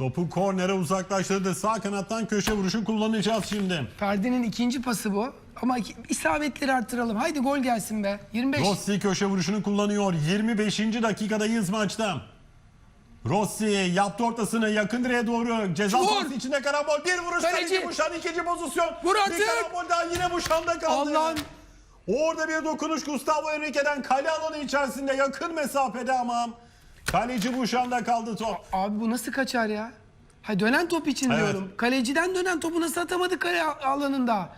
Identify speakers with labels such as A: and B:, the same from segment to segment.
A: Topu kornere uzaklaştırdı. Sağ kanattan köşe vuruşu kullanacağız şimdi.
B: Ferdi'nin ikinci pası bu. Ama iki- isabetleri arttıralım. Haydi gol gelsin be. 25.
A: Rossi köşe vuruşunu kullanıyor. 25. dakikadayız maçta. Rossi yaptı ortasını yakın direğe doğru. Ceza
B: Vur!
A: sahası içinde karambol. Bir vuruş
B: Kaleci!
A: kaleci Buşan ikinci pozisyon.
B: Vur
A: Bir
B: artık!
A: karambol daha yine Buşan'da kaldı.
B: Allah'ım.
A: Orada bir dokunuş Gustavo Henrique'den kale alanı içerisinde yakın mesafede ama kaleci Buşan'da kaldı top.
B: Abi bu nasıl kaçar ya? Ha dönen top için
A: Evet.
B: diyorum. Kaleciden dönen topu nasıl atamadık kale alanında?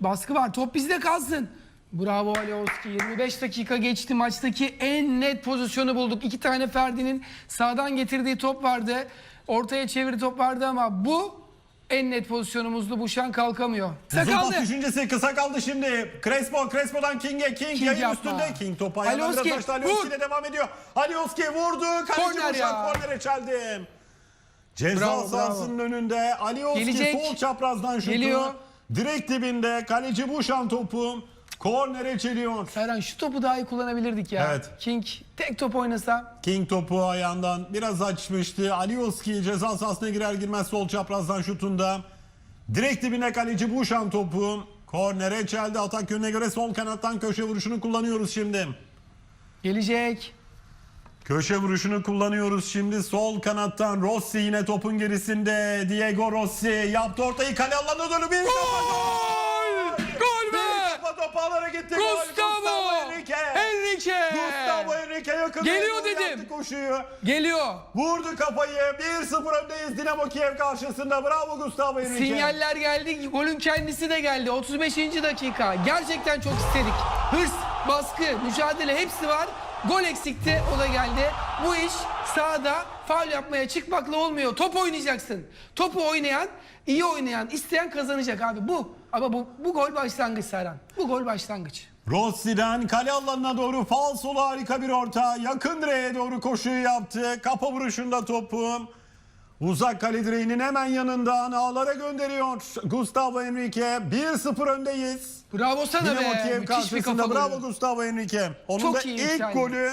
B: Baskı var. Top bizde kalsın. Bravo Alioski. 25 dakika geçti. Maçtaki en net pozisyonu bulduk. İki tane Ferdi'nin sağdan getirdiği top vardı. Ortaya çeviri top vardı ama bu en net pozisyonumuzdu. Buşan kalkamıyor.
A: Uzun
B: Sakaldı.
A: pas düşüncesi kısa kaldı şimdi. Crespo, Crespo'dan King'e. King,
B: King
A: yayın
B: yapma.
A: üstünde. King topu ayağına biraz açtı. Alioski ile devam ediyor. Alioski vurdu. Kaleci
B: Korner
A: Buşan kornere çeldi. Ceza
B: Bravo,
A: sahasının önünde Alioski
B: Gelecek.
A: sol çaprazdan şutu.
B: Geliyor.
A: Direkt dibinde kaleci Buşan topu kornere çeliyor.
B: Ferhan şu topu daha iyi kullanabilirdik ya.
A: Evet.
B: King tek top oynasa.
A: King topu ayağından biraz açmıştı. Alioski ceza sahasına girer girmez sol çaprazdan şutunda. Direkt dibine kaleci Buşan topu. Kornere çeldi. Atak yönüne göre sol kanattan köşe vuruşunu kullanıyoruz şimdi.
B: Gelecek.
A: Köşe vuruşunu kullanıyoruz şimdi sol kanattan Rossi yine topun gerisinde Diego Rossi yaptı ortayı kale alanına doğru bir kafa gitti
B: Gustavo!
A: Henrique!
B: Henrique!
A: Gustavo Henrique yakın
B: Geliyor dedim.
A: koşuyu.
B: Geliyor.
A: Vurdu kafayı 1-0 öndeyiz Dinamo Kiev karşısında bravo Gustavo Henrique.
B: Sinyaller geldi. Golün kendisi de geldi. 35. dakika. Gerçekten çok istedik. Hırs, baskı, mücadele hepsi var. Gol eksikti. O da geldi. Bu iş sahada faul yapmaya çıkmakla olmuyor. Top oynayacaksın. Topu oynayan, iyi oynayan, isteyen kazanacak abi. Bu. Ama bu, bu gol başlangıç Serhan. Bu gol başlangıç.
A: Rossi'den kale alanına doğru falsolu harika bir orta. Yakın direğe doğru koşuyu yaptı. Kafa vuruşunda topu. Uzak kale direğinin hemen yanından ağlara gönderiyor. Gustavo Henrique 1-0 öndeyiz.
B: Bravo sana
A: Dinamo
B: be.
A: Kiev
B: Müthiş bir kafa
A: bravo
B: golü.
A: Gustavo Henrique. Onun
B: Çok
A: da
B: iyi
A: ilk
B: yükseldi.
A: golü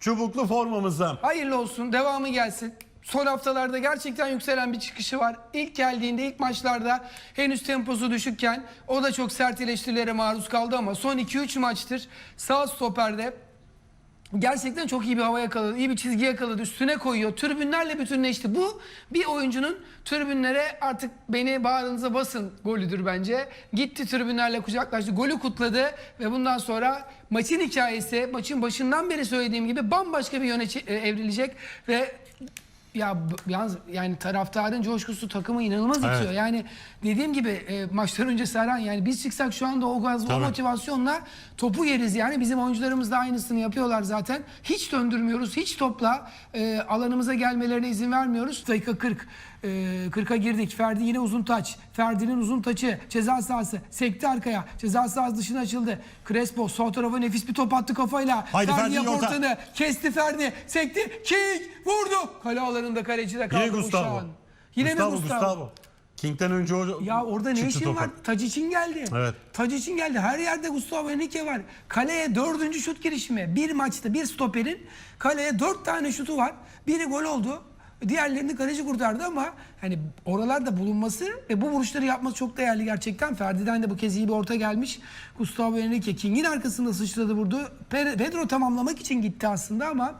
A: çubuklu formamızda.
B: Hayırlı olsun. Devamı gelsin. Son haftalarda gerçekten yükselen bir çıkışı var. İlk geldiğinde ilk maçlarda henüz temposu düşükken o da çok sert eleştirilere maruz kaldı ama son 2-3 maçtır sağ stoperde gerçekten çok iyi bir hava yakaladı. iyi bir çizgi yakaladı. Üstüne koyuyor. Tribünlerle bütünleşti. Bu bir oyuncunun tribünlere artık beni bağrınıza basın golüdür bence. Gitti tribünlerle kucaklaştı. Golü kutladı ve bundan sonra maçın hikayesi maçın başından beri söylediğim gibi bambaşka bir yöne e, evrilecek ve ya yalnız yani taraftarın coşkusu takımı inanılmaz
A: Evet.
B: itiyor. Yani dediğim gibi e, maçtan önce Serhan yani biz çıksak şu anda o gaz o
A: Tabii.
B: motivasyonla topu yeriz yani bizim oyuncularımız da aynısını yapıyorlar zaten. Hiç döndürmüyoruz. Hiç topla e, alanımıza gelmelerine izin vermiyoruz. Dakika 40. E, 40'a girdik. Ferdi yine uzun taç. Ferdi'nin uzun taçı. Ceza sahası. Sekti arkaya. Ceza sahası dışına açıldı. Crespo sol tarafa nefis bir top attı kafayla.
A: Haydi
B: Ferdi
A: Ferdi, orta.
B: ortanı. Kesti Ferdi. Sekti. King vurdu. Kale alanında kaleci de kaldı.
A: Yine Gustavo.
B: Uşağın. Yine
A: Gustavo,
B: mi Gustavo?
A: Gustavo. King'den önce o
B: Ya orada ne işin var? Taç için geldi.
A: Evet.
B: Taç için geldi. Her yerde Gustavo Henrique var. Kaleye dördüncü şut girişimi. Bir maçta bir stoperin kaleye dört tane şutu var. Biri gol oldu. Diğerlerini kaleci kurtardı ama hani oralarda bulunması ve bu vuruşları yapması çok değerli gerçekten. Ferdi'den de bu kez iyi bir orta gelmiş. Gustavo Henrique King'in arkasında sıçradı vurdu. Pe- Pedro tamamlamak için gitti aslında ama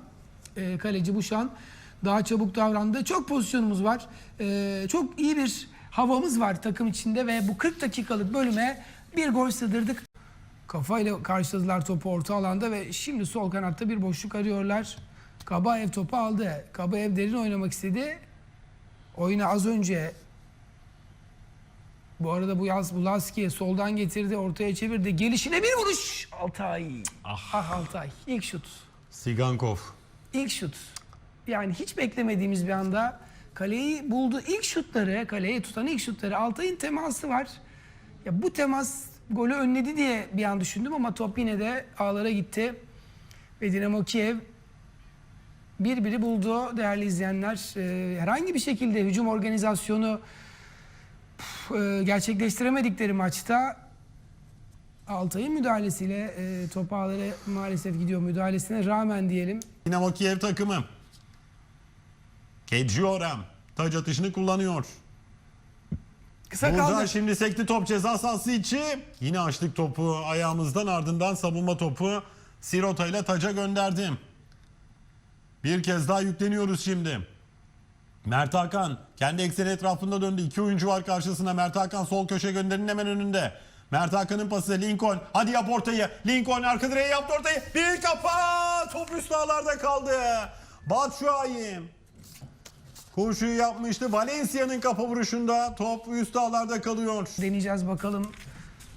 B: e, kaleci bu şu an daha çabuk davrandı. Çok pozisyonumuz var. E, çok iyi bir havamız var takım içinde ve bu 40 dakikalık bölüme bir gol sığdırdık. Kafayla karşıladılar topu orta alanda ve şimdi sol kanatta bir boşluk arıyorlar. Kabaev topu aldı. Kabaev derin oynamak istedi. Oyunu az önce bu arada bu Yaz Bulaski'ye soldan getirdi, ortaya çevirdi. Gelişine bir vuruş. Altay. Ah, Altay. İlk şut.
A: Sigankov.
B: İlk şut. Yani hiç beklemediğimiz bir anda kaleyi buldu. İlk şutları, kaleyi tutan ilk şutları Altay'ın teması var. Ya bu temas golü önledi diye bir an düşündüm ama top yine de ağlara gitti. Ve Dinamo Kiev birbiri buldu değerli izleyenler. Ee, herhangi bir şekilde hücum organizasyonu e, gerçekleştiremedikleri maçta Altay'ın müdahalesiyle e, top ağları maalesef gidiyor müdahalesine rağmen diyelim.
A: Dinamo Kiev takımı. Keciorem taç atışını kullanıyor.
B: Kısa
A: Burada
B: kaldı.
A: şimdi sekti top ceza sahası içi. Yine açtık topu ayağımızdan ardından savunma topu Sirota ile taca gönderdim. Bir kez daha yükleniyoruz şimdi. Mert Hakan kendi ekseni etrafında döndü. İki oyuncu var karşısında. Mert Hakan sol köşe gönderinin hemen önünde. Mert Hakan'ın pası Lincoln. Hadi yap ortayı. Lincoln arka direğe yaptı ortayı. Bir kafa. Top üst ağlarda kaldı. Batshuayi. Koşuyu yapmıştı. Valencia'nın kafa vuruşunda top üst ağlarda kalıyor.
B: Deneyeceğiz bakalım.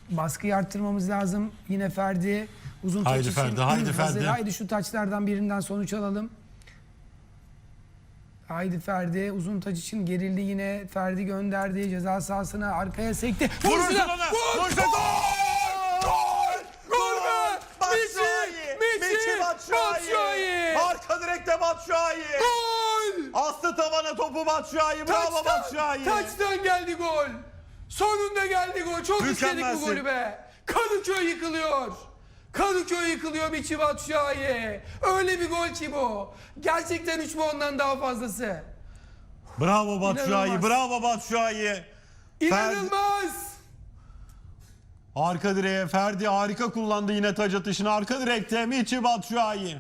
B: Baskıyı arttırmamız lazım. Yine Ferdi uzun taç
A: Haydi
B: için
A: Ferdi, haydi
B: hazır.
A: Ferdi.
B: Haydi şu taçlardan birinden sonuç alalım. Haydi Ferdi uzun taç için gerildi yine. Ferdi gönderdi ceza sahasına arkaya sekti.
A: Vurursun
B: Vurdu!
A: ona.
B: Vur! Gol! Gol! Gol be!
A: Batshuayi.
B: Michi
A: Michi! Batshuayi.
B: Batshuayi!
A: Arka direkte Batshuayi.
B: Gol!
A: Astı tavana topu Batshuayi. Bravo Batshuayi.
B: taçtan geldi gol. Sonunda geldi gol. Çok istedik bu
A: Mükemmelsin.
B: golü be. Kadıköy yıkılıyor. Kadıköy yıkılıyor Michi Batshuayi. Öyle bir gol ki bu. Gerçekten 3 puandan daha fazlası.
A: Bravo Batshuayi.
B: İnanılmaz.
A: Bravo Batshuayi. Ferdi,
B: İnanılmaz.
A: arka direğe Ferdi harika kullandı yine taç atışını. Arka direkte Michi Batshuayi.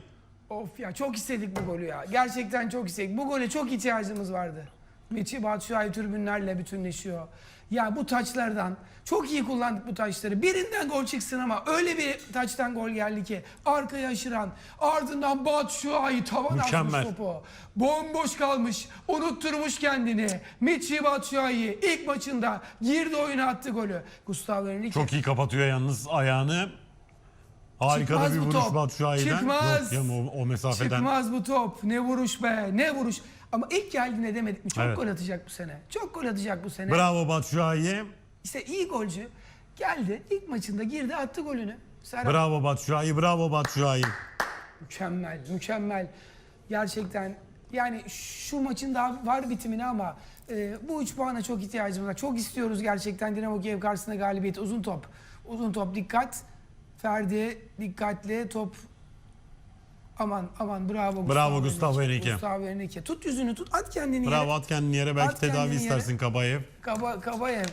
B: Of ya çok istedik bu golü ya. Gerçekten çok istedik. Bu gole çok ihtiyacımız vardı. Michi Batshuayi tribünlerle bütünleşiyor. Ya bu taçlardan çok iyi kullandık bu taçları. Birinden gol çıksın ama öyle bir taçtan gol geldi ki arkaya aşıran ardından Batshuayi tavan
A: Mükemmel.
B: atmış topu. Bomboş kalmış. Unutturmuş kendini. Michi Batshuayi ilk maçında girdi oyuna attı golü. Gustavo Henrique
A: Çok iyi kapatıyor yalnız ayağını. Harika da
B: Çıkmaz
A: bir
B: bu
A: vuruş
B: top.
A: Batshuayi'den.
B: Çıkmaz.
A: Yok ya o, o mesafeden.
B: Çıkmaz bu top. Ne vuruş be. Ne vuruş. Ama ilk geldiğinde demedik mi? Çok
A: Evet.
B: gol atacak bu sene. Çok gol atacak bu sene.
A: Bravo Batshuayi.
B: İşte iyi golcü. Geldi ilk maçında girdi attı golünü. Serhat
A: Bravo Batshuayi. Bravo Batshuayi.
B: mükemmel, mükemmel. Gerçekten yani şu maçın daha var bitimine ama e, bu 3 puana çok ihtiyacımız var. Çok istiyoruz gerçekten Dinamo Kiev karşısında galibiyet. Uzun top. Uzun top dikkat. Ferdi dikkatli top. Aman aman bravo
A: Bravo Gustavo Henrique.
B: Gustavo Henrique. Tut yüzünü tut at kendini yere.
A: Bravo at kendini yere belki
B: At
A: tedavi
B: yere.
A: istersin Kabayev.
B: Kaba, Kabayev.